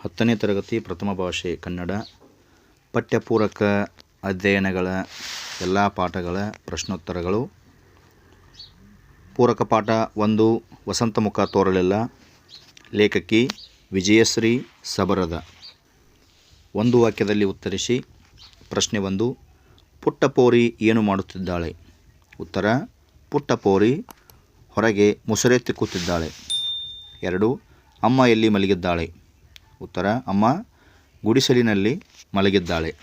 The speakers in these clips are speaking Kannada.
ಹತ್ತನೇ ತರಗತಿ ಪ್ರಥಮ ಭಾಷೆ ಕನ್ನಡ. ಪಠ್ಯಪೂರಕ ಅಧ್ಯಯನಗಳ ಎಲ್ಲ ಪಾಠಗಳ ಪ್ರಶ್ನೋತ್ತರಗಳು. ಪೂರಕ ಪಾಠ ಒಂದು ವಸಂತಮುಖ ತೋರಲಿಲ್ಲ. ಲೇಖಕಿ ವಿಜಯಶ್ರೀ ಸಬರದ ಒಂದು ವಾಕ್ಯದಲ್ಲಿ ಉತ್ತರಿಸಿ. ಪ್ರಶ್ನೆ ಒಂದು, ಪುಟ್ಟಪೋರಿ ಏನು ಮಾಡುತ್ತಿದ್ದಾಳೆ? ಉತ್ತರ, ಪುಟ್ಟಪೋರಿ ಹೊರಗೆ ಮುಸುರೆ ತಿಕ್ಕುತ್ತಿದ್ದಾಳೆ. ಎರಡು, ಅಮ್ಮ ಎಲ್ಲಿ ಮಲಗಿದ್ದಾಳೆ? ಉತ್ತರ, ಅಮ್ಮ, ಗುಡಿಸಲಿನಲ್ಲಿ ಮಲಗಿದ್ದಾಳೆ.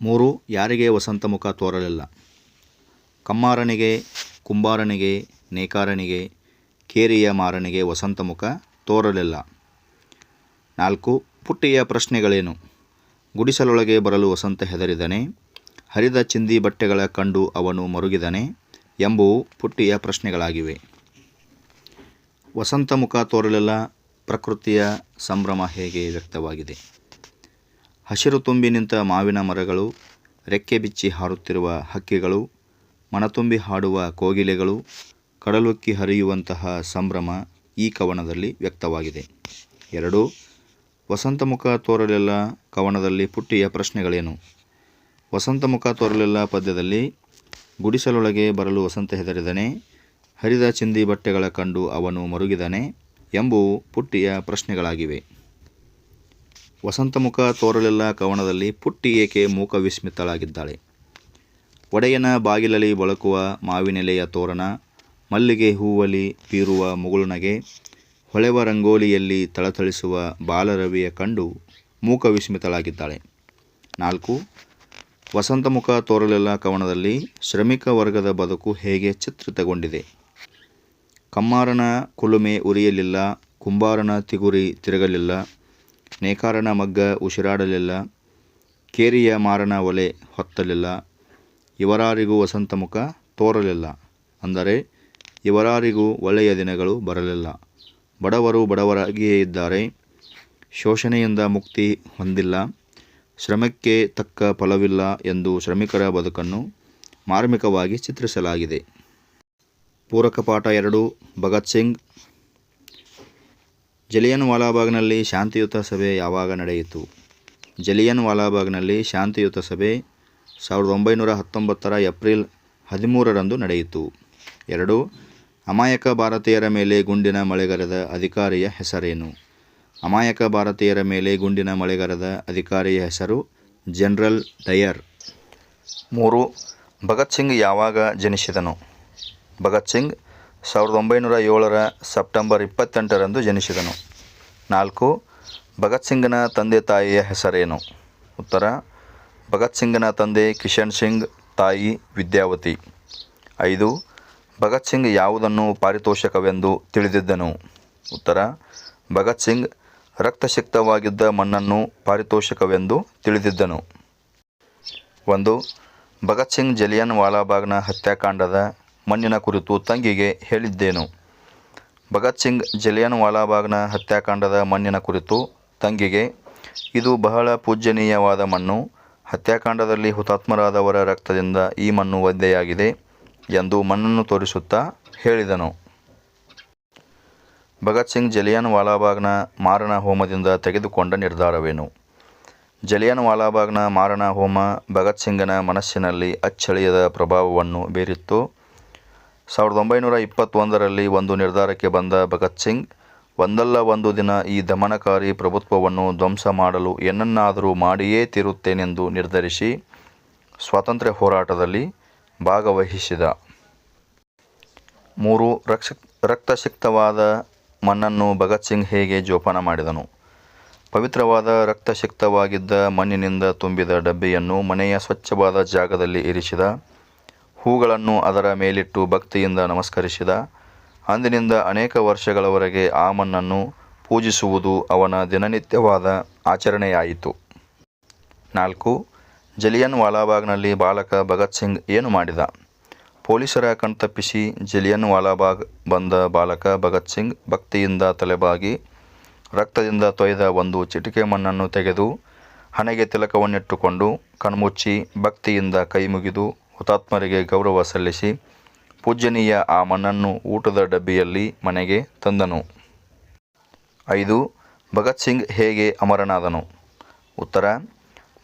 ಮೂರು, ಯಾರಿಗೆ ವಸಂತ ಮುಖ ತೋರಲಿಲ್ಲ. ಕಮ್ಮಾರನಿಗೆ, ಕುಂಬಾರನಿಗೆ, ನೇಕಾರನಿಗೆ, ಕೇರಿಯ ಮಾರನಿಗೆ ವಸಂತ ಮುಖ ತೋರಲಿಲ್ಲ. ನಾಲ್ಕು, ಪುಟ್ಟಿಯ ಪ್ರಶ್ನೆಗಳೇನು? ಗುಡಿಸಲೊಳಗೆ ಬರಲು ವಸಂತ ಹೆದರಿದನೆ, ಹರಿದ ಚಿಂದಿ ಬಟ್ಟೆಗಳ ಕಂಡು ಅವನು ಮರುಗಿದನೆ ಎಂಬುವು ಪುಟ್ಟಿಯ ಪ್ರಶ್ನೆಗಳಾಗಿವೆ. ವಸಂತ ಮುಖ ತೋರಲಿಲ್ಲ ಪ್ರಕೃತಿಯ ಸಂಭ್ರಮ ಹೇಗೆ ವ್ಯಕ್ತವಾಗಿದೆ? ಹಸಿರು ತುಂಬಿ ನಿಂತ ಮಾವಿನ ಮರಗಳು, ರೆಕ್ಕೆ ಬಿಚ್ಚಿ ಹಾರುತ್ತಿರುವ ಹಕ್ಕಿಗಳು, ಮನತುಂಬಿ ಹಾಡುವ ಕೋಗಿಲೆಗಳು, ಕಡಲುಕ್ಕಿ ಹರಿಯುವಂತಹ ಸಂಭ್ರಮ ಈ ಕವನದಲ್ಲಿ ವ್ಯಕ್ತವಾಗಿದೆ. ಎರಡು ವಸಂತಮುಖ ತೋರಲೆಲ್ಲ ಕವನದಲ್ಲಿ ಪುಟ್ಟಿಯ ಪ್ರಶ್ನೆಗಳೇನು? ವಸಂತಮುಖ ತೋರಲೆಲ್ಲ ಪದ್ಯದಲ್ಲಿ, ಗುಡಿಸಲೊಳಗೆ ಬರಲು ವಸಂತ ಹೆದರಿದನೆ, ಹರಿದ ಚಿಂದಿ ಬಟ್ಟೆಗಳ ಕಂಡು ಅವನು ಮರುಗಿದನೆ ಎಂಬುವು ಪುಟ್ಟಿಯ ಪ್ರಶ್ನೆಗಳಾಗಿವೆ. ವಸಂತಮುಖ ತೋರಲಿಲ್ಲ ಕವನದಲ್ಲಿ ಪುಟ್ಟಿ ಏಕೆ ಮೂಕ ವಿಸ್ಮಿತಳಾಗಿದ್ದಾಳೆ ಒಡೆಯನ ಬಾಗಿಲಲ್ಲಿ ಬಳಕುವ ಮಾವಿನೆಲೆಯ ತೋರಣ, ಮಲ್ಲಿಗೆ ಹೂವಲಿ ಬೀರುವ ಮುಗುಳುನಗೆ, ಹೊಳೆವ ರಂಗೋಲಿಯಲ್ಲಿ ಥಳಥಳಿಸುವ ಬಾಲರವಿಯ ಕಂಡು ಮೂಕ ವಿಸ್ಮಿತಳಾಗಿದ್ದಾಳೆ ನಾಲ್ಕು, ವಸಂತಮುಖ ತೋರಲೆಲ್ಲ ಕವನದಲ್ಲಿ ಶ್ರಮಿಕ ವರ್ಗದ ಬದುಕು ಹೇಗೆ ಚಿತ್ರಿತಗೊಂಡಿದೆ? ಕಮ್ಮಾರನ ಕುಲುಮೆ ಉರಿಯಲಿಲ್ಲ, ಕುಂಬಾರನ ತಿಗುರಿ ತಿರುಗಲಿಲ್ಲ, ನೇಕಾರನ ಮಗ್ಗ ಉಸಿರಾಡಲಿಲ್ಲ, ಕೇರಿಯ ಮಾರನ ಒಲೆ ಹೊತ್ತಲಿಲ್ಲ, ಇವರಾರಿಗೂ ವಸಂತಮುಖ ತೋರಲಿಲ್ಲ, ಅಂದರೆ ಇವರಾರಿಗೂ ಒಳ್ಳೆಯ ದಿನಗಳು ಬರಲಿಲ್ಲ. ಬಡವರು ಬಡವರಾಗಿಯೇ ಇದ್ದಾರೆ, ಶೋಷಣೆಯಿಂದ ಮುಕ್ತಿ ಹೊಂದಿಲ್ಲ, ಶ್ರಮಕ್ಕೆ ತಕ್ಕ ಫಲವಿಲ್ಲ ಎಂದು ಶ್ರಮಿಕರ ಬದುಕನ್ನು ಮಾರ್ಮಿಕವಾಗಿ ಚಿತ್ರಿಸಲಾಗಿದೆ. ಪೂರಕ ಪಾಠ ಎರಡು, ಭಗತ್ ಸಿಂಗ್. ಜಲಿಯನ್ ವಾಲಾಬಾಗ್ನಲ್ಲಿ ಶಾಂತಿಯುತ ಸಭೆ ಯಾವಾಗ ನಡೆಯಿತು? ಜಲಿಯನ್ ವಾಲಾಬಾಗ್ನಲ್ಲಿ ಶಾಂತಿಯುತ ಸಭೆ ಸಾವಿರದ ಒಂಬೈನೂರ ಹತ್ತೊಂಬತ್ತರ ಏಪ್ರಿಲ್ ಹದಿಮೂರರಂದು ನಡೆಯಿತು. ಎರಡು, ಅಮಾಯಕ ಭಾರತೀಯರ ಮೇಲೆ ಗುಂಡಿನ ಮಳೆಗರೆದ ಅಧಿಕಾರಿಯ ಹೆಸರೇನು? ಅಮಾಯಕ ಭಾರತೀಯರ ಮೇಲೆ ಗುಂಡಿನ ಮಳೆಗರೆದ ಅಧಿಕಾರಿಯ ಹೆಸರು ಜನರಲ್ ಡಯರ್. ಮೂರು, ಭಗತ್ ಸಿಂಗ್ ಯಾವಾಗ ಜನಿಸಿದನು? ಭಗತ್ ಸಿಂಗ್ ಸಾವಿರದ ಒಂಬೈನೂರ ಏಳರ ಸೆಪ್ಟೆಂಬರ್ ಇಪ್ಪತ್ತೆಂಟರಂದು ಜನಿಸಿದನು. ನಾಲ್ಕು, ಭಗತ್ ಸಿಂಗ್ನ ತಂದೆ ತಾಯಿಯ ಹೆಸರೇನು? ಉತ್ತರ, ಭಗತ್ ಸಿಂಗ್ನ ತಂದೆ ಕಿಶನ್ ಸಿಂಗ್, ತಾಯಿ ವಿದ್ಯಾವತಿ. ಐದು, ಭಗತ್ ಸಿಂಗ್ ಯಾವುದನ್ನು ಪಾರಿತೋಷಕವೆಂದು ತಿಳಿದಿದ್ದನು? ಉತ್ತರ, ಭಗತ್ ಸಿಂಗ್ ರಕ್ತಶಕ್ತವಾಗಿದ್ದ ಮಣ್ಣನ್ನು ಪಾರಿತೋಷಕವೆಂದು ತಿಳಿದಿದ್ದನು. ಒಂದು, ಭಗತ್ ಸಿಂಗ್ ಜಲಿಯನ್ ವಾಲಾಬಾಗ್ನ ಹತ್ಯಾಕಾಂಡದ ಮಣ್ಣಿನ ಕುರಿತು ತಂಗಿಗೆ ಹೇಳಿದ್ದೇನು. ಭಗತ್ ಸಿಂಗ್ ಜಲಿಯನ್ ವಾಲಾಬಾಗ್ನ ಹತ್ಯಾಕಾಂಡದ ಮಣ್ಣಿನ ಕುರಿತು ತಂಗಿಗೆ, ಇದು ಬಹಳ ಪೂಜ್ಯನೀಯವಾದ ಮಣ್ಣು. ಹತ್ಯಾಕಾಂಡದಲ್ಲಿ ಹುತಾತ್ಮರಾದವರ ರಕ್ತದಿಂದ ಈ ಮಣ್ಣು ಒದ್ದೆಯಾಗಿದೆ ಎಂದು ಮಣ್ಣನ್ನು ತೋರಿಸುತ್ತಾ ಹೇಳಿದನು. ಭಗತ್ ಸಿಂಗ್ ಜಲಿಯನ್ ವಾಲಾಬಾಗ್ನ ಮಾರಣ ಹೋಮದಿಂದ ತೆಗೆದುಕೊಂಡ ನಿರ್ಧಾರವೇನು? ಜಲಿಯನ್ ವಾಲಾಬಾಗ್ನ ಮಾರಣ ಹೋಮ ಭಗತ್ ಸಿಂಗನ ಮನಸ್ಸಿನಲ್ಲಿ ಅಚ್ಚಳಿಯದ ಪ್ರಭಾವವನ್ನು ಬೀರಿತ್ತು. ಸಾವಿರದ ಒಂಬೈನೂರ ಇಪ್ಪತ್ತೊಂದರಲ್ಲಿ ಒಂದು ನಿರ್ಧಾರಕ್ಕೆ ಬಂದ ಭಗತ್ ಸಿಂಗ್, ಒಂದಲ್ಲ ಒಂದು ದಿನ ಈ ದಮನಕಾರಿ ಪ್ರಭುತ್ವವನ್ನು ಧ್ವಂಸ ಮಾಡಲು ಏನನ್ನಾದರೂ ಮಾಡಿಯೇ ತೀರುತ್ತೇನೆಂದು ನಿರ್ಧರಿಸಿ ಸ್ವಾತಂತ್ರ್ಯ ಹೋರಾಟದಲ್ಲಿ ಭಾಗವಹಿಸಿದ. ಮೂರು, ರಕ್ಷ, ರಕ್ತಸಿಕ್ತವಾದ ಮಣ್ಣನ್ನು ಭಗತ್ ಸಿಂಗ್ ಹೇಗೆ ಜೋಪಾನ ಮಾಡಿದನು? ಪವಿತ್ರವಾದ ರಕ್ತಸಿಕ್ತವಾಗಿದ್ದ ಮಣ್ಣಿನಿಂದ ತುಂಬಿದ ಡಬ್ಬಿಯನ್ನು ಮನೆಯ ಸ್ವಚ್ಛವಾದ ಜಾಗದಲ್ಲಿ ಇರಿಸಿದ ಹೂಗಳನ್ನು ಅದರ ಮೇಲಿಟ್ಟು ಭಕ್ತಿಯಿಂದ ನಮಸ್ಕರಿಸಿದ. ಅಂದಿನಿಂದ ಅನೇಕ ವರ್ಷಗಳವರೆಗೆ ಆ ಮಣ್ಣನ್ನು ಪೂಜಿಸುವುದು ಅವನ ದಿನನಿತ್ಯವಾದ ಆಚರಣೆಯಾಯಿತು. ನಾಲ್ಕು, ಜಲಿಯನ್ ವಾಲಾಬಾಗ್ನಲ್ಲಿ ಬಾಲಕ ಭಗತ್ ಸಿಂಗ್ ಏನು ಮಾಡಿದ? ಪೊಲೀಸರ ಕಣ್ತಪ್ಪಿಸಿ ಜಲಿಯನ್ ವಾಲಾಬಾಗ್ ಬಂದ ಬಾಲಕ ಭಗತ್ ಸಿಂಗ್ ಭಕ್ತಿಯಿಂದ ತಲೆಬಾಗಿ, ರಕ್ತದಿಂದ ತೊಯ್ದ ಒಂದು ಚಿಟಿಕೆ ಮಣ್ಣನ್ನು ತೆಗೆದು ಹಣೆಗೆ ತಿಲಕವನ್ನಿಟ್ಟುಕೊಂಡು ಕಣ್ಮುಚ್ಚಿ ಭಕ್ತಿಯಿಂದ ಕೈಮುಗಿದು ಹುತಾತ್ಮರಿಗೆ ಗೌರವ ಸಲ್ಲಿಸಿ ಪೂಜ್ಯನೀಯ ಆ ಮಣ್ಣನ್ನು ಊಟದ ಡಬ್ಬಿಯಲ್ಲಿ ಮನೆಗೆ ತಂದನು. ಐದು, ಭಗತ್ ಸಿಂಗ್ ಹೇಗೆ ಅಮರನಾದನು? ಉತ್ತರ,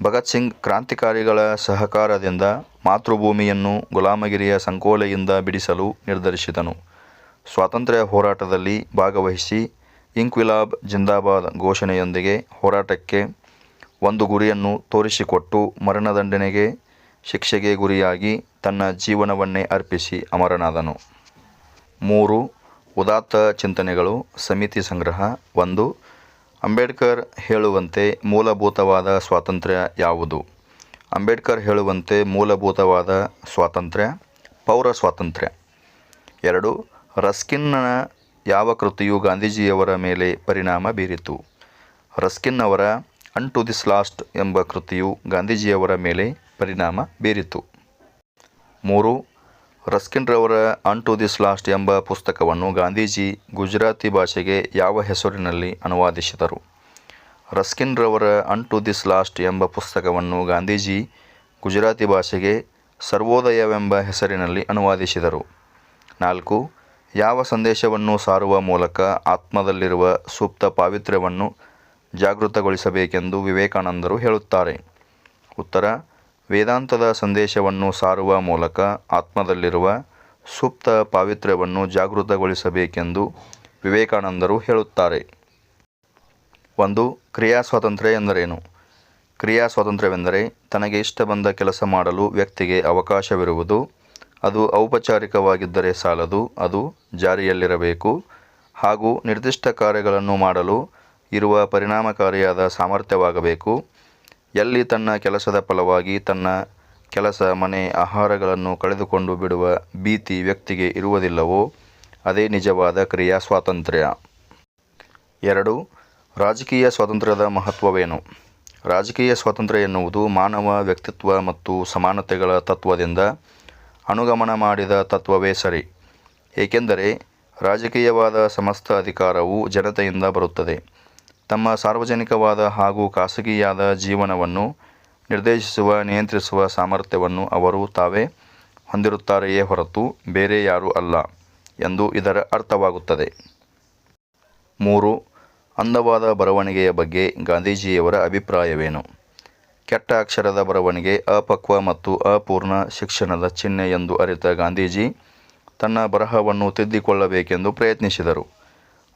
ಭಗತ್ ಸಿಂಗ್ ಕ್ರಾಂತಿಕಾರಿಗಳ ಸಹಕಾರದಿಂದ ಮಾತೃಭೂಮಿಯನ್ನು ಗುಲಾಮಗಿರಿಯ ಸಂಕೋಲೆಯಿಂದ ಬಿಡಿಸಲು ನಿರ್ಧರಿಸಿದನು. ಸ್ವಾತಂತ್ರ್ಯ ಹೋರಾಟದಲ್ಲಿ ಭಾಗವಹಿಸಿ ಇಂಕ್ವಿಲಾಬ್ ಜಿಂದಾಬಾದ್ ಘೋಷಣೆಯೊಂದಿಗೆ ಹೋರಾಟಕ್ಕೆ ಒಂದು ಗುರಿಯನ್ನು ತೋರಿಸಿಕೊಟ್ಟು ಮರಣದಂಡನೆಗೆ ಶಿಕ್ಷೆಗೆ ಗುರಿಯಾಗಿ ತನ್ನ ಜೀವನವನ್ನೇ ಅರ್ಪಿಸಿ ಅಮರನಾದನು. ಮೂರು, ಉದಾತ್ತ ಚಿಂತನೆಗಳು, ಸಮಿತಿ ಸಂಗ್ರಹ. ಒಂದು, ಅಂಬೇಡ್ಕರ್ ಹೇಳುವಂತೆ ಮೂಲಭೂತವಾದ ಸ್ವಾತಂತ್ರ್ಯ ಯಾವುದು? ಅಂಬೇಡ್ಕರ್ ಹೇಳುವಂತೆ ಮೂಲಭೂತವಾದ ಸ್ವಾತಂತ್ರ್ಯ, ಪೌರ ಸ್ವಾತಂತ್ರ್ಯ. ಎರಡು, ರಸ್ಕಿನ್ನ ಯಾವ ಕೃತಿಯು ಗಾಂಧೀಜಿಯವರ ಮೇಲೆ ಪರಿಣಾಮ ಬೀರಿತು? ರಸ್ಕಿನ್ ಅವರ ಅನ್ ಟು ದಿಸ್ ಲಾಸ್ಟ್ ಎಂಬ ಕೃತಿಯು ಗಾಂಧೀಜಿಯವರ ಮೇಲೆ ಪರಿಣಾಮ ಬೀರಿತು. ಮೂರು, ರಸ್ಕಿನ್ರವರ ಅನ್ ಟು ದಿಸ್ ಲಾಸ್ಟ್ ಎಂಬ ಪುಸ್ತಕವನ್ನು ಗಾಂಧೀಜಿ ಗುಜರಾತಿ ಭಾಷೆಗೆ ಯಾವ ಹೆಸರಿನಲ್ಲಿ ಅನುವಾದಿಸಿದರು? ರಸ್ಕಿನ್ರವರ ಅನ್ ಟು ದಿಸ್ ಲಾಸ್ಟ್ ಎಂಬ ಪುಸ್ತಕವನ್ನು ಗಾಂಧೀಜಿ ಗುಜರಾತಿ ಭಾಷೆಗೆ ಸರ್ವೋದಯವೆಂಬ ಹೆಸರಿನಲ್ಲಿ ಅನುವಾದಿಸಿದರು. ನಾಲ್ಕು, ಯಾವ ಸಂದೇಶವನ್ನು ಸಾರುವ ಮೂಲಕ ಆತ್ಮದಲ್ಲಿರುವ ಸೂಪ್ತ ಪಾವಿತ್ರ್ಯವನ್ನು ಜಾಗೃತಗೊಳಿಸಬೇಕೆಂದು ವಿವೇಕಾನಂದರು ಹೇಳುತ್ತಾರೆ. ಉತ್ತರ ವೇದಾಂತದ ಸಂದೇಶವನ್ನು ಸಾರುವ ಮೂಲಕ ಆತ್ಮದಲ್ಲಿರುವ ಸುಪ್ತ ಪಾವಿತ್ರ್ಯವನ್ನು ಜಾಗೃತಗೊಳಿಸಬೇಕೆಂದು ವಿವೇಕಾನಂದರು ಹೇಳುತ್ತಾರೆ. ಒಂದು, ಕ್ರಿಯಾ ಸ್ವಾತಂತ್ರ್ಯ ಎಂದರೇನು? ಕ್ರಿಯಾ ಸ್ವಾತಂತ್ರ್ಯವೆಂದರೆ ತನಗೆ ಇಷ್ಟ ಬಂದ ಕೆಲಸ ಮಾಡಲು ವ್ಯಕ್ತಿಗೆ ಅವಕಾಶವಿರುವುದು, ಅದು ಔಪಚಾರಿಕವಾಗಿದ್ದರೆ ಸಾಲದು, ಅದು ಜಾರಿಯಲ್ಲಿರಬೇಕು, ಹಾಗೂ ನಿರ್ದಿಷ್ಟ ಕಾರ್ಯಗಳನ್ನು ಮಾಡಲು ಇರುವ ಪರಿಣಾಮಕಾರಿಯಾದ ಸಾಮರ್ಥ್ಯವಾಗಬೇಕು ಎಲ್ಲಿ ತನ್ನ ಕೆಲಸದ ಫಲವಾಗಿ ತನ್ನ ಕೆಲಸ, ಮನೆ, ಆಹಾರಗಳನ್ನು ಕಳೆದುಕೊಂಡು ಬಿಡುವ ಭೀತಿ ವ್ಯಕ್ತಿಗೆ ಇರುವುದಿಲ್ಲವೋ, ಅದೇ ನಿಜವಾದ ಕ್ರಿಯಾ ಸ್ವಾತಂತ್ರ್ಯ. ಎರಡು, ರಾಜಕೀಯ ಸ್ವಾತಂತ್ರ್ಯದ ಮಹತ್ವವೇನು? ರಾಜಕೀಯ ಸ್ವಾತಂತ್ರ್ಯ ಎನ್ನುವುದು ಮಾನವ ವ್ಯಕ್ತಿತ್ವ ಮತ್ತು ಸಮಾನತೆಗಳ ತತ್ವದಿಂದ ಅನುಗಮನ ಮಾಡಿದ ತತ್ವವೇ ಸರಿ. ಏಕೆಂದರೆ ರಾಜಕೀಯವಾದ ಸಮಸ್ತ ಅಧಿಕಾರವು ಜನತೆಯಿಂದ ಬರುತ್ತದೆ. ತಮ್ಮ ಸಾರ್ವಜನಿಕವಾದ ಹಾಗೂ ಖಾಸಗಿಯಾದ ಜೀವನವನ್ನು ನಿರ್ದೇಶಿಸುವ, ನಿಯಂತ್ರಿಸುವ ಸಾಮರ್ಥ್ಯವನ್ನು ಅವರು ತಾವೇ ಹೊಂದಿರುತ್ತಾರೆಯೇ ಹೊರತು ಬೇರೆ ಯಾರೂ ಅಲ್ಲ ಎಂದು ಇದರ ಅರ್ಥವಾಗುತ್ತದೆ. ಮೂರು, ಅಂದವಾದ ಬರವಣಿಗೆಯ ಬಗ್ಗೆ ಗಾಂಧೀಜಿಯವರ ಅಭಿಪ್ರಾಯವೇನು? ಕೆಟ್ಟ ಅಕ್ಷರದ ಬರವಣಿಗೆ ಅಪಕ್ವ ಮತ್ತು ಅಪೂರ್ಣ ಶಿಕ್ಷಣದ ಚಿಹ್ನೆ ಎಂದು ಅರಿತ ಗಾಂಧೀಜಿ ತನ್ನ ಬರಹವನ್ನು ತಿದ್ದಿಕೊಳ್ಳಬೇಕೆಂದು ಪ್ರಯತ್ನಿಸಿದರು.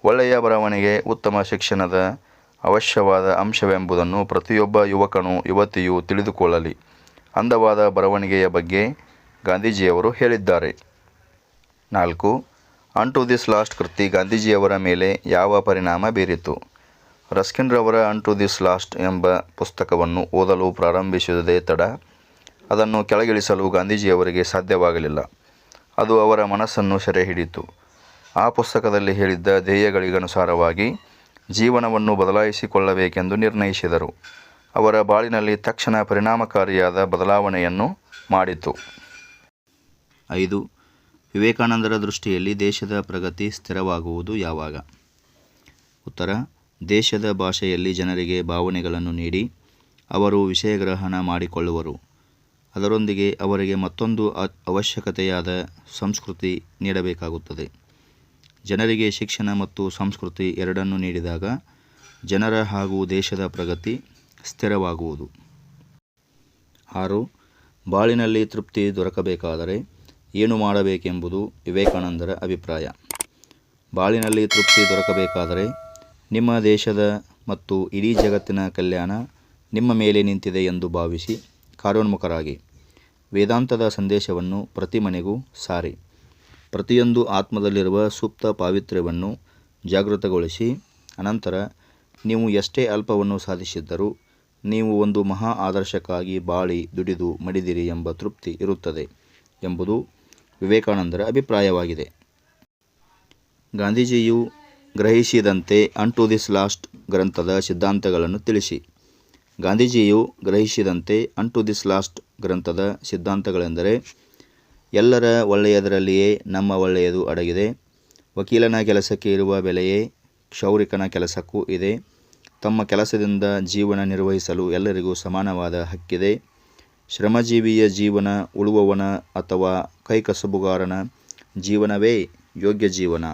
ಒಳ್ಳೆಯ ಬರವಣಿಗೆ ಉತ್ತಮ ಶಿಕ್ಷಣದ ಅವಶ್ಯವಾದ ಅಂಶವೆಂಬುದನ್ನು ಪ್ರತಿಯೊಬ್ಬ ಯುವಕನು, ಯುವತಿಯು ತಿಳಿದುಕೊಳ್ಳಲಿ. ಅಂದವಾದ ಬರವಣಿಗೆಯ ಬಗ್ಗೆ ಗಾಂಧೀಜಿಯವರು ಹೇಳಿದ್ದಾರೆ. ನಾಲ್ಕು ಅನ್ ಟು ದಿಸ್ ಲಾಸ್ಟ್ ಕೃತಿ ಗಾಂಧೀಜಿಯವರ ಮೇಲೆ ಯಾವ ಪರಿಣಾಮ ಬೀರಿತು? ರಸ್ಕಿನ್ರವರ ಅನ್ ಟು ದಿಸ್ ಲಾಸ್ಟ್ ಎಂಬ ಪುಸ್ತಕವನ್ನು ಓದಲು ಪ್ರಾರಂಭಿಸಿದೇ ತಡ. ಅದನ್ನು ಕೆಳಗಿಳಿಸಲು ಗಾಂಧೀಜಿಯವರಿಗೆ ಸಾಧ್ಯವಾಗಲಿಲ್ಲ. ಅದು ಅವರ ಮನಸ್ಸನ್ನು ಸೆರೆ ಹಿಡಿತು ಆ ಪುಸ್ತಕದಲ್ಲಿ ಹೇಳಿದ್ದ ಧ್ಯೇಯಗಳಿಗನುಸಾರವಾಗಿ ಜೀವನವನ್ನು ಬದಲಾಯಿಸಿಕೊಳ್ಳಬೇಕೆಂದು ನಿರ್ಣಯಿಸಿದರು. ಅವರ ಬಾಳಿನಲ್ಲಿ ತಕ್ಷಣ ಪರಿಣಾಮಕಾರಿಯಾದ ಬದಲಾವಣೆಯನ್ನು ಮಾಡಿತು. ಐದು, ವಿವೇಕಾನಂದರ ದೃಷ್ಟಿಯಲ್ಲಿ ದೇಶದ ಪ್ರಗತಿ ಸ್ಥಿರವಾಗುವುದು ಯಾವಾಗ? ಉತ್ತರ, ದೇಶದ ಭಾಷೆಯಲ್ಲಿ ಜನರಿಗೆ ಭಾವನೆಗಳನ್ನು ನೀಡಿ ಅವರು ವಿಷಯಗ್ರಹಣ ಮಾಡಿಕೊಳ್ಳುವರು. ಅದರೊಂದಿಗೆ ಅವರಿಗೆ ಮತ್ತೊಂದು ಅವಶ್ಯಕತೆಯಾದ ಸಂಸ್ಕೃತಿ ನೀಡಬೇಕಾಗುತ್ತದೆ. ಜನರಿಗೆ ಶಿಕ್ಷಣ ಮತ್ತು ಸಂಸ್ಕೃತಿ ಎರಡನ್ನೂ ನೀಡಿದಾಗ ಜನರ ಹಾಗೂ ದೇಶದ ಪ್ರಗತಿ ಸ್ಥಿರವಾಗುವುದು. ಆರು, ಬಾಳಿನಲ್ಲಿ ತೃಪ್ತಿ ದೊರಕಬೇಕಾದರೆ ಏನು ಮಾಡಬೇಕೆಂಬುದು ವಿವೇಕಾನಂದರ ಅಭಿಪ್ರಾಯ. ಬಾಳಿನಲ್ಲಿ ತೃಪ್ತಿ ದೊರಕಬೇಕಾದರೆ ನಿಮ್ಮ ದೇಶದ ಮತ್ತು ಇಡೀ ಜಗತ್ತಿನ ಕಲ್ಯಾಣ ನಿಮ್ಮ ಮೇಲೆ ನಿಂತಿದೆ ಎಂದು ಭಾವಿಸಿ ಕಾರ್ಯೋನ್ಮುಖರಾಗಿ ವೇದಾಂತದ ಸಂದೇಶವನ್ನು ಪ್ರತಿ ಮನೆಗೂ ಸಾರಿ. ಪ್ರತಿಯೊಂದು ಆತ್ಮದಲ್ಲಿರುವ ಸುಪ್ತ ಪಾವಿತ್ರ್ಯವನ್ನು ಜಾಗೃತಗೊಳಿಸಿ, ಅನಂತರ ನೀವು ಎಷ್ಟೇ ಅಲ್ಪವನ್ನು ಸಾಧಿಸಿದ್ದರೂ ನೀವು ಒಂದು ಮಹಾ ಆದರ್ಶಕ್ಕಾಗಿ ಬಾಳಿ ದುಡಿದು ಮಡಿದಿರಿ ಎಂಬ ತೃಪ್ತಿ ಇರುತ್ತದೆ ಎಂಬುದು ವಿವೇಕಾನಂದರ ಅಭಿಪ್ರಾಯವಾಗಿದೆ. ಗಾಂಧೀಜಿಯು ಗ್ರಹಿಸಿದಂತೆ ಅನ್ ಟು ದಿಸ್ ಲಾಸ್ಟ್ ಗ್ರಂಥದ ಸಿದ್ಧಾಂತಗಳನ್ನು ತಿಳಿಸಿ. ಗಾಂಧೀಜಿಯು ಗ್ರಹಿಸಿದಂತೆ ಅನ್ ಟು ದಿಸ್ ಲಾಸ್ಟ್ ಗ್ರಂಥದ ಸಿದ್ಧಾಂತಗಳೆಂದರೆ ಎಲ್ಲರ ಒಳ್ಳೆಯದರಲ್ಲಿಯೇ ನಮ್ಮ ಒಳ್ಳೆಯದು ಅಡಗಿದೆ. ವಕೀಲನ ಕೆಲಸಕ್ಕೆ ಇರುವ ಬೆಲೆಯೇ ಕ್ಷೌರಿಕನ ಕೆಲಸಕ್ಕೂ ಇದೆ. ತಮ್ಮ ಕೆಲಸದಿಂದ ಜೀವನ ನಿರ್ವಹಿಸಲು ಎಲ್ಲರಿಗೂ ಸಮಾನವಾದ ಹಕ್ಕಿದೆ. ಶ್ರಮಜೀವಿಯ ಜೀವನ ಉಳುವವನ ಅಥವಾ ಕೈಕಸಬುಗಾರನ ಜೀವನವೇ ಯೋಗ್ಯ ಜೀವನ.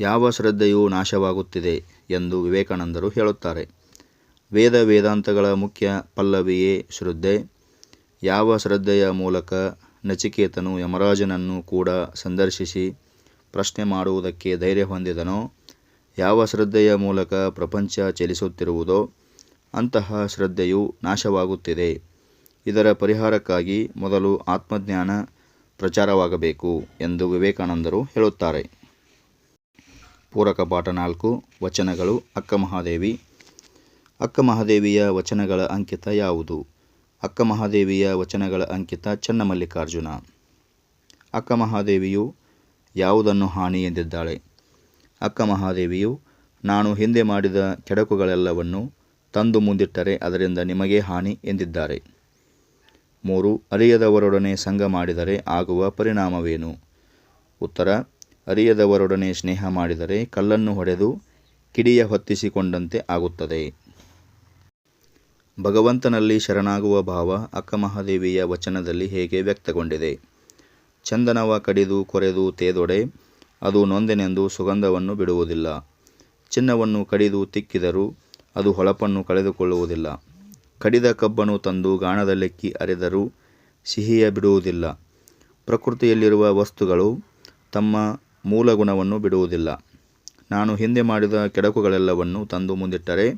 ಯಾವ ಶ್ರದ್ಧೆಯೂ ನಾಶವಾಗುತ್ತಿದೆ ಎಂದು ವಿವೇಕಾನಂದರು ಹೇಳುತ್ತಾರೆ. ವೇದ ವೇದಾಂತಗಳ ಮುಖ್ಯ ಪಲ್ಲವಿಯೇ ಶ್ರದ್ಧೆ. ಯಾವ ಶ್ರದ್ಧೆಯ ಮೂಲಕ ನಚಿಕೇತನು ಯಮರಾಜನನ್ನು ಕೂಡ ಸಂದರ್ಶಿಸಿ ಪ್ರಶ್ನೆ ಮಾಡುವುದಕ್ಕೆ ಧೈರ್ಯ ಹೊಂದಿದನೋ, ಯಾವ ಶ್ರದ್ಧೆಯ ಮೂಲಕ ಪ್ರಪಂಚ ಚಲಿಸುತ್ತಿರುವುದೋ, ಅಂತಹ ಶ್ರದ್ಧೆಯು ನಾಶವಾಗುತ್ತಿದೆ. ಇದರ ಪರಿಹಾರಕ್ಕಾಗಿ ಮೊದಲು ಆತ್ಮಜ್ಞಾನ ಪ್ರಚಾರವಾಗಬೇಕು ಎಂದು ವಿವೇಕಾನಂದರು ಹೇಳುತ್ತಾರೆ. ಪೂರಕ ಪಾಠ ನಾಲ್ಕು, ವಚನಗಳು ಅಕ್ಕ ಮಹಾದೇವಿ ಅಕ್ಕ ಮಹಾದೇವಿಯ ವಚನಗಳ ಅಂಕಿತ ಯಾವುದು? ಅಕ್ಕ ಮಹಾದೇವಿಯ ವಚನಗಳ ಅಂಕಿತ ಚನ್ನಮಲ್ಲಿಕಾರ್ಜುನ. ಅಕ್ಕ ಮಹಾದೇವಿಯು ಯಾವುದನ್ನು ಹಾನಿ ಎಂದಿದ್ದಾಳೆ? ಅಕ್ಕ ಮಹಾದೇವಿಯು ನಾನು ಹಿಂದೆ ಮಾಡಿದ ಕೆಡಕುಗಳೆಲ್ಲವನ್ನು ತಂದು ಮುಂದಿಟ್ಟರೆ ಅದರಿಂದ ನಿಮಗೇ ಹಾನಿ ಎಂದಿದ್ದಾರೆ. ಮೂರು, ಅರಿಯದವರೊಡನೆ ಸಂಘ ಮಾಡಿದರೆ ಆಗುವ ಪರಿಣಾಮವೇನು? ಉತ್ತರ, ಅರಿಯದವರೊಡನೆ ಸ್ನೇಹ ಮಾಡಿದರೆ ಕಲ್ಲನ್ನು ಹೊಡೆದು ಕಿಡಿಯ ಹೊತ್ತಿಸಿಕೊಂಡಂತೆ ಆಗುತ್ತದೆ. ಭಗವಂತನಲ್ಲಿ ಶರಣಾಗುವ ಭಾವ ಅಕ್ಕಮಹಾದೇವಿಯ ವಚನದಲ್ಲಿ ಹೇಗೆ ವ್ಯಕ್ತಗೊಂಡಿದೆ? ಚಂದನವ ಕಡಿದು ಕೊರೆದು ತೇದೊಡೆ, ಅದು ನೊಂದೆನೆಂದು ಸುಗಂಧವನ್ನು ಬಿಡುವುದಿಲ್ಲ. ಚಿನ್ನವನ್ನು ಕಡಿದು ತಿಕ್ಕಿದರೂ ಅದು ಹೊಳಪನ್ನು ಕಳೆದುಕೊಳ್ಳುವುದಿಲ್ಲ. ಕಡಿದ ಕಬ್ಬನ್ನು ತಂದು ಗಾಣದಲ್ಲೆಕ್ಕಿ ಅರೆದರೂ ಸಿಹಿಯ ಬಿಡುವುದಿಲ್ಲ. ಪ್ರಕೃತಿಯಲ್ಲಿರುವ ವಸ್ತುಗಳು ತಮ್ಮ ಮೂಲ ಗುಣವನ್ನು ಬಿಡುವುದಿಲ್ಲ. ನಾನು ಹಿಂದೆ ಮಾಡಿದ ಕೆಡಕುಗಳೆಲ್ಲವನ್ನು ತಂದು ಮುಂದಿಟ್ಟರೆ,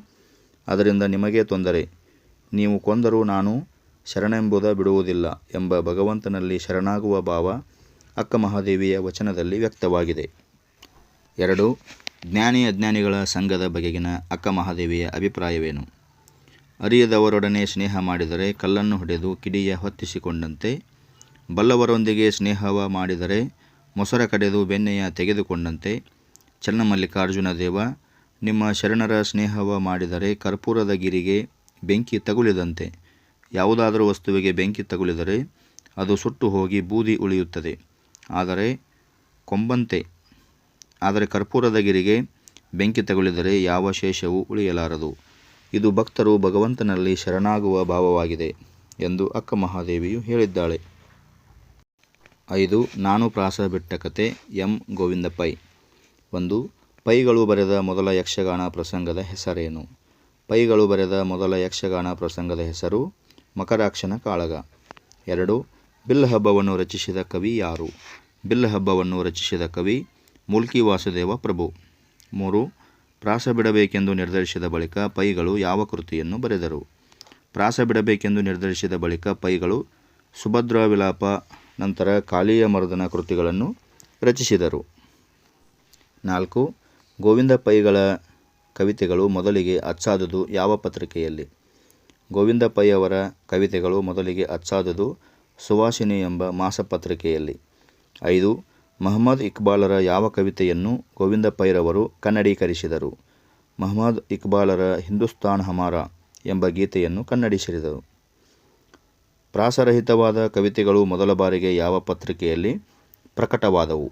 ಅದರಿಂದ ನಿಮಗೆ ತೊಂದರೆ. ನೀವು ಕೊಂದರೂ ನಾನು ಶರಣೆಂಬುದ ಬಿಡುವುದಿಲ್ಲ ಎಂಬ ಭಗವಂತನಲ್ಲಿ ಶರಣಾಗುವ ಭಾವ ಅಕ್ಕ ಮಹಾದೇವಿಯ ವಚನದಲ್ಲಿ ವ್ಯಕ್ತವಾಗಿದೆ. ಎರಡು, ಜ್ಞಾನಿ ಅಜ್ಞಾನಿಗಳ ಸಂಘದ ಬಗೆಗಿನ ಅಕ್ಕ ಮಹಾದೇವಿಯ ಅಭಿಪ್ರಾಯವೇನು? ಅರಿಯದವರೊಡನೆ ಸ್ನೇಹ ಮಾಡಿದರೆ ಕಲ್ಲನ್ನು ಹೊಡೆದು ಕಿಡಿಯ ಹೊತ್ತಿಸಿಕೊಂಡಂತೆ, ಬಲ್ಲವರೊಂದಿಗೆ ಸ್ನೇಹವ ಮಾಡಿದರೆ ಮೊಸರ ಕಡೆದು ಬೆಣ್ಣೆಯ ತೆಗೆದುಕೊಂಡಂತೆ, ಚನ್ನಮಲ್ಲಿಕಾರ್ಜುನ ದೇವ, ನಿಮ್ಮ ಶರಣರ ಸ್ನೇಹವ ಮಾಡಿದರೆ ಕರ್ಪೂರದ ಗಿರಿಗೆ ಬೆಂಕಿ ತಗುಲಿದಂತೆ. ಯಾವುದಾದರೂ ವಸ್ತುವಿಗೆ ಬೆಂಕಿ ತಗುಲಿದರೆ ಅದು ಸುಟ್ಟು ಹೋಗಿ ಬೂದಿ ಉಳಿಯುತ್ತದೆ. ಆದರೆ ಕೊಂಬಂತೆ, ಆದರೆ ಕರ್ಪೂರದ ಗಿರಿಗೆ ಬೆಂಕಿ ತಗುಲಿದರೆ ಯಾವ ಶೇಷವೂ ಉಳಿಯಲಾರದು. ಇದು ಭಕ್ತರು ಭಗವಂತನಲ್ಲಿ ಶರಣಾಗುವ ಭಾವವಾಗಿದೆ ಎಂದು ಅಕ್ಕ ಮಹಾದೇವಿಯು ಹೇಳಿದ್ದಾಳೆ. ಐದು, ನಾನು ಪ್ರಾಸ ಬಿಟ್ಟ ಕತೆ ಎಂ. ಗೋವಿಂದ ಪೈ ಒಂದು, ಪೈಗಳು ಬರೆದ ಮೊದಲ ಯಕ್ಷಗಾನ ಪ್ರಸಂಗದ ಹೆಸರೇನು? ಪೈಗಳು ಬರೆದ ಮೊದಲ ಯಕ್ಷಗಾನ ಪ್ರಸಂಗದ ಹೆಸರು ಮಕರಾಕ್ಷನ ಕಾಳಗ. ಎರಡು ಬಿಲ್ ಹಬ್ಬವನ್ನು ರಚಿಸಿದ ಕವಿ ಯಾರು? ಬಿಲ್ ಹಬ್ಬವನ್ನು ರಚಿಸಿದ ಕವಿ ಮುಲ್ಕಿ ವಾಸುದೇವ ಪ್ರಭು. ಮೂರು, ಪ್ರಾಸ ಬಿಡಬೇಕೆಂದು ನಿರ್ಧರಿಸಿದ ಬಳಿಕ ಪೈಗಳು ಯಾವ ಕೃತಿಯನ್ನು ಬರೆದರು? ಪ್ರಾಸ ಬಿಡಬೇಕೆಂದು ನಿರ್ಧರಿಸಿದ ಬಳಿಕ ಪೈಗಳು ಸುಭದ್ರಾ ವಿಲಾಪ ನಂತರ ಕಾಳಿಯ ಮರುದನ ಕೃತಿಗಳನ್ನು ರಚಿಸಿದರು. ನಾಲ್ಕು, ಗೋವಿಂದ ಪೈಗಳ ಕವಿತೆಗಳು ಮೊದಲಿಗೆ ಅಚ್ಚಾದುದು ಯಾವ ಪತ್ರಿಕೆಯಲ್ಲಿ? ಗೋವಿಂದ ಪೈ ಅವರ ಕವಿತೆಗಳು ಮೊದಲಿಗೆ ಅಚ್ಚಾದುದು ಸುವಾಸಿನಿ ಎಂಬ ಮಾಸಪತ್ರಿಕೆಯಲ್ಲಿ. ಐದು, ಮಹಮ್ಮದ್ ಇಕ್ಬಾಲರ ಯಾವ ಕವಿತೆಯನ್ನು ಗೋವಿಂದ ಪೈರವರು ಕನ್ನಡೀಕರಿಸಿದರು? ಮಹಮ್ಮದ್ ಇಕ್ಬಾಲರ ಹಿಂದೂಸ್ತಾನ್ ಹಮಾರ ಎಂಬ ಗೀತೆಯನ್ನು ಕನ್ನಡಿಸಿದರು. ಪ್ರಾಸರಹಿತವಾದ ಕವಿತೆಗಳು ಮೊದಲ ಬಾರಿಗೆ ಯಾವ ಪತ್ರಿಕೆಯಲ್ಲಿ ಪ್ರಕಟವಾದವು?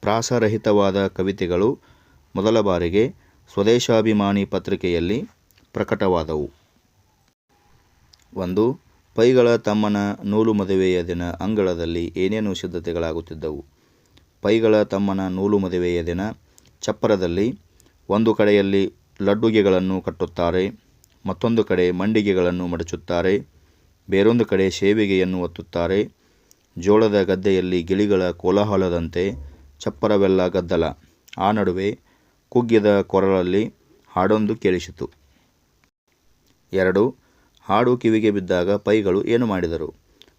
ಪ್ರಾಸರಹಿತವಾದ ಕವಿತೆಗಳು ಮೊದಲ ಬಾರಿಗೆ ಸ್ವದೇಶಾಭಿಮಾನಿ ಪತ್ರಿಕೆಯಲ್ಲಿ ಪ್ರಕಟವಾದವು. ಒಂದು, ಪೈಗಳ ತಮ್ಮನ ನೂಲು ಮದುವೆಯ ದಿನ ಅಂಗಳದಲ್ಲಿ ಏನೇನು ಸಿದ್ಧತೆಗಳಾಗುತ್ತಿದ್ದವು? ಪೈಗಳ ತಮ್ಮನ ನೂಲು ಮದುವೆಯ ದಿನ ಚಪ್ಪರದಲ್ಲಿ ಒಂದು ಕಡೆಯಲ್ಲಿ ಲಡ್ಡುಗೆಗಳನ್ನು ಕಟ್ಟುತ್ತಾರೆ, ಮತ್ತೊಂದು ಕಡೆ ಮಂಡಿಗೆಗಳನ್ನು ಮಡಚುತ್ತಾರೆ, ಬೇರೊಂದು ಕಡೆ ಸೇವಿಗೆಯನ್ನು ಒತ್ತುತ್ತಾರೆ, ಜೋಳದ ಗದ್ದೆಯಲ್ಲಿ ಗಿಳಿಗಳ ಕೋಲಾಹಲದಂತೆ ಚಪ್ಪರವೆಲ್ಲ ಗದ್ದಲ. ಆ ನಡುವೆ ಕುಗ್ಗಿದ ಕೊರಳಲ್ಲಿ ಹಾಡೊಂದು ಕೇಳಿಸಿತು. ಎರಡು, ಹಾಡು ಕಿವಿಗೆ ಬಿದ್ದಾಗ ಪೈಗಳು ಏನು ಮಾಡಿದರು?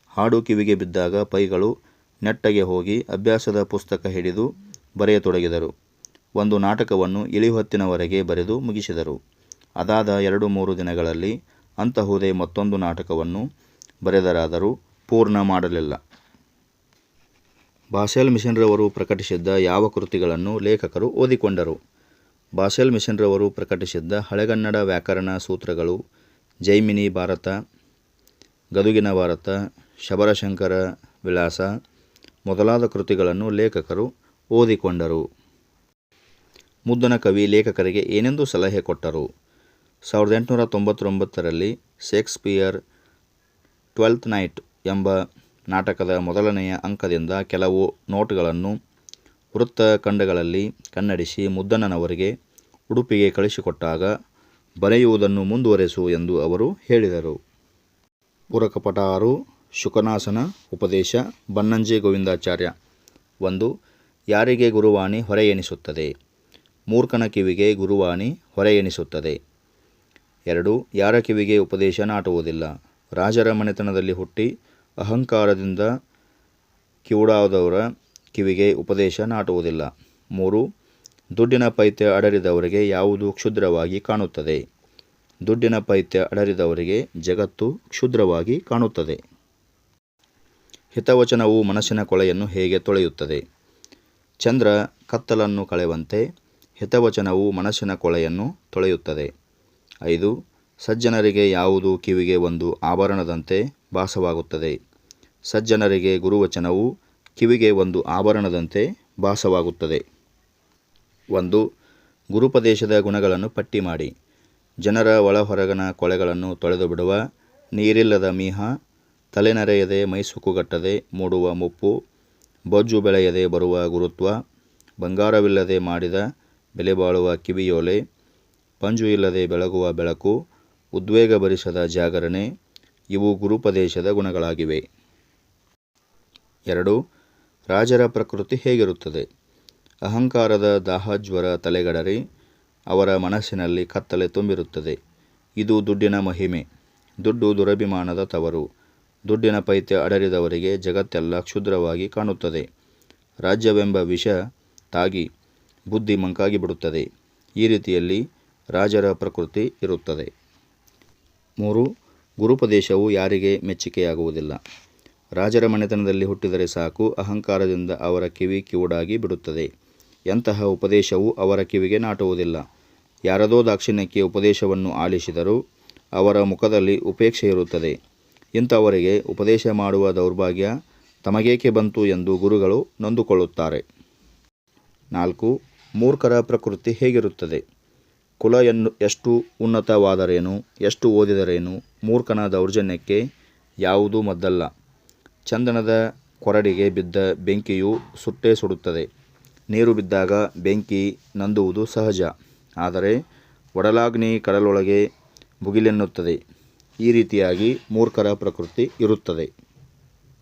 ಹಾಡು ಕಿವಿಗೆ ಬಿದ್ದಾಗ ಪೈಗಳು ನೆಟ್ಟಗೆ ಹೋಗಿ ಅಭ್ಯಾಸದ ಪುಸ್ತಕ ಹಿಡಿದು ಬರೆಯತೊಡಗಿದರು. ಒಂದು ನಾಟಕವನ್ನು ಇಳಿಹೊತ್ತಿನವರೆಗೆ ಬರೆದು ಮುಗಿಸಿದರು. ಅದಾದ ಎರಡು ಮೂರು ದಿನಗಳಲ್ಲಿ ಅಂತಹುದೇ ಮತ್ತೊಂದು ನಾಟಕವನ್ನು ಬರೆದರಾದರೂ ಪೂರ್ಣ ಮಾಡಲಿಲ್ಲ. ಬಾಸೆಲ್ ಮಿಷನ್ರವರು ಪ್ರಕಟಿಸಿದ್ದ ಯಾವ ಕೃತಿಗಳನ್ನು ಲೇಖಕರು ಓದಿಕೊಂಡರು? ಬಾಸೆಲ್ ಮಿಷನ್ರವರು ಪ್ರಕಟಿಸಿದ್ದ ಹಳೆಗನ್ನಡ ವ್ಯಾಕರಣ ಸೂತ್ರಗಳು ಜೈಮಿನಿ ಭಾರತ, ಗದುಗಿನ ಭಾರತ, ಶಬರಶಂಕರ ವಿಲಾಸ ಮೊದಲಾದ ಕೃತಿಗಳನ್ನು ಲೇಖಕರು ಓದಿಕೊಂಡರು. ಮುದ್ದನ ಕವಿ ಲೇಖಕರಿಗೆ ಏನೆಂದು ಸಲಹೆ ಕೊಟ್ಟರು? ಸಾವಿರದ ಎಂಟುನೂರ ತೊಂಬತ್ತೊಂಬತ್ತರಲ್ಲಿ ಶೇಕ್ಸ್ಪಿಯರ್ ಟ್ವೆಲ್ತ್ ನೈಟ್ ಎಂಬ ನಾಟಕದ ಮೊದಲನೆಯ ಅಂಕದಿಂದ ಕೆಲವು ನೋಟ್ಗಳನ್ನು ವೃತ್ತ ಖಂಡಗಳಲ್ಲಿ ಕನ್ನಡಿಸಿ ಮುದ್ದಣ್ಣನವರಿಗೆ ಉಡುಪಿಗೆ ಕಳಿಸಿಕೊಟ್ಟಾಗ ಬರೆಯುವುದನ್ನು ಮುಂದುವರೆಸು ಎಂದು ಅವರು ಹೇಳಿದರು. ಪೂರಕಪಟ ಆರು ಶುಕನಾಸನ, ಉಪದೇಶ, ಬನ್ನಂಜೆ ಗೋವಿಂದಾಚಾರ್ಯ. ಒಂದು, ಯಾರಿಗೆ ಗುರುವಾಣಿ ಹೊರೆ ಎನಿಸುತ್ತದೆ ಮೂರ್ಖನ ಕಿವಿಗೆ ಗುರುವಾಣಿ ಹೊರೆ ಎನಿಸುತ್ತದೆ ಎರಡು, ಯಾರ ಕಿವಿಗೆ ಉಪದೇಶ ನಾಟುವುದಿಲ್ಲ? ರಾಜರ ಮನೆತನದಲ್ಲಿ ಹುಟ್ಟಿ ಅಹಂಕಾರದಿಂದ ಕಿವುಡಾದವರ ಕಿವಿಗೆ ಉಪದೇಶ ನಾಟುವುದಿಲ್ಲ. ಮೂರು, ದುಡ್ಡಿನ ಪೈತ್ಯ ಅಡರಿದವರಿಗೆ ಯಾವುದು ಕ್ಷುದ್ರವಾಗಿ ಕಾಣುತ್ತದೆ? ದುಡ್ಡಿನ ಪೈತ್ಯ ಅಡರಿದವರಿಗೆ ಜಗತ್ತು ಕ್ಷುದ್ರವಾಗಿ ಕಾಣುತ್ತದೆ. ಹಿತವಚನವು ಮನಸ್ಸಿನ ಕೊಳೆಯನ್ನು ಹೇಗೆ ತೊಳೆಯುತ್ತದೆ? ಚಂದ್ರ ಕತ್ತಲನ್ನು ಕಳೆವಂತೆ ಹಿತವಚನವು ಮನಸ್ಸಿನ ಕೊಳೆಯನ್ನು ತೊಳೆಯುತ್ತದೆ. ಐದು, ಸಜ್ಜನರಿಗೆ ಯಾವುದು ಕಿವಿಗೆ ಒಂದು ಆಭರಣದಂತೆ ಭಾಸವಾಗುತ್ತದೆ? ಸಜ್ಜನರಿಗೆ ಗುರುವಚನವು ಕಿವಿಗೆ ಒಂದು ಆಭರಣದಂತೆ ಭಾಸವಾಗುತ್ತದೆ. ಒಂದು, ಗುರುಪದೇಶದ ಗುಣಗಳನ್ನು ಪಟ್ಟಿ ಮಾಡಿ. ಜನರ ಒಳಹೊರಗನ ಕೊಳೆಗಳನ್ನು ತೊಳೆದು ಬಿಡುವ ನೀರಿಲ್ಲದ ಮೀಹ, ತಲೆನರೆಯದೆ ಮೈಸುಕುಗಟ್ಟದೆ ಮೂಡುವ ಮುಪ್ಪು, ಬೊಜ್ಜು ಬೆಳೆಯದೆ ಬರುವ ಗುರುತ್ವ, ಬಂಗಾರವಿಲ್ಲದೆ ಮಾಡಿದ ಬೆಲೆಬಾಳುವ ಕಿವಿಯೋಲೆ, ಪಂಜು ಇಲ್ಲದೆ ಬೆಳಗುವ ಬೆಳಕು, ಉದ್ವೇಗ ಭರಿಸದ ಜಾಗರಣೆ, ಇವು ಗುರುಪದೇಶದ ಗುಣಗಳಾಗಿವೆ. ಎರಡು ರಾಜರ ಪ್ರಕೃತಿ ಹೇಗಿರುತ್ತದೆ? ಅಹಂಕಾರದ ದಾಹಜ್ವರ ತಲೆಗಡರಿ, ಅವರ ಮನಸ್ಸಿನಲ್ಲಿ ಕತ್ತಲೆ ತುಂಬಿರುತ್ತದೆ. ಇದು ದುಡ್ಡಿನ ಮಹಿಮೆ, ದುಡ್ಡು ದುರಭಿಮಾನದ ತವರು. ದುಡ್ಡಿನ ಪೈತ್ಯ ಅಡರಿದವರಿಗೆ ಜಗತ್ತೆಲ್ಲ ಕ್ಷುದ್ರವಾಗಿ ಕಾಣುತ್ತದೆ. ರಾಜ್ಯವೆಂಬ ವಿಷ ತಾಗಿ ಬುದ್ಧಿ ಮಂಕಾಗಿ ಬಿಡುತ್ತದೆ ಈ ರೀತಿಯಲ್ಲಿ ರಾಜರ ಪ್ರಕೃತಿ ಇರುತ್ತದೆ. ಮೂರು, ಗುರುಪದೇಶವು ಯಾರಿಗೆ ಮೆಚ್ಚುಗೆಯಾಗುವುದಿಲ್ಲ ರಾಜರ ಮನೆತನದಲ್ಲಿ ಹುಟ್ಟಿದರೆ ಸಾಕು, ಅಹಂಕಾರದಿಂದ ಅವರ ಕಿವಿ ಕಿವುಡಾಗಿ ಬಿಡುತ್ತದೆ. ಎಂತಹ ಉಪದೇಶವು ಅವರ ಕಿವಿಗೆ ನಾಟುವುದಿಲ್ಲ. ಯಾರದೋ ದಾಕ್ಷಿಣ್ಯಕ್ಕೆ ಉಪದೇಶವನ್ನು ಆಲಿಸಿದರೂ ಅವರ ಮುಖದಲ್ಲಿ ಉಪೇಕ್ಷೆ ಇರುತ್ತದೆ. ಇಂಥವರಿಗೆ ಉಪದೇಶ ಮಾಡುವ ದೌರ್ಭಾಗ್ಯ ತಮಗೇಕೆ ಬಂತು ಎಂದು ಗುರುಗಳು ನೊಂದುಕೊಳ್ಳುತ್ತಾರೆ. ನಾಲ್ಕು, ಮೂರ್ಖರ ಪ್ರಕೃತಿ ಹೇಗಿರುತ್ತದೆ? ಕುಲ ಎನ್ನು ಎಷ್ಟು ಉನ್ನತವಾದರೇನು, ಎಷ್ಟು ಓದಿದರೇನು, ಮೂರ್ಖನ ದೌರ್ಜನ್ಯಕ್ಕೆ ಯಾವುದೂ ಮದ್ದಲ್ಲ. ಚಂದನದ ಕೊರಡಿಗೆ ಬಿದ್ದ ಬೆಂಕಿಯು ಸುಟ್ಟೇ ಸುಡುತ್ತದೆ. ನೀರು ಬಿದ್ದಾಗ ಬೆಂಕಿ ನಂದುವುದು ಸಹಜ. ಆದರೆ ಒಡಲಾಗ್ನಿ ಕಡಲೊಳಗೆ ಭುಗಿಲೆನ್ನುತ್ತದೆ ಈ ರೀತಿಯಾಗಿ ಮೂರ್ಖರ ಪ್ರಕೃತಿ ಇರುತ್ತದೆ.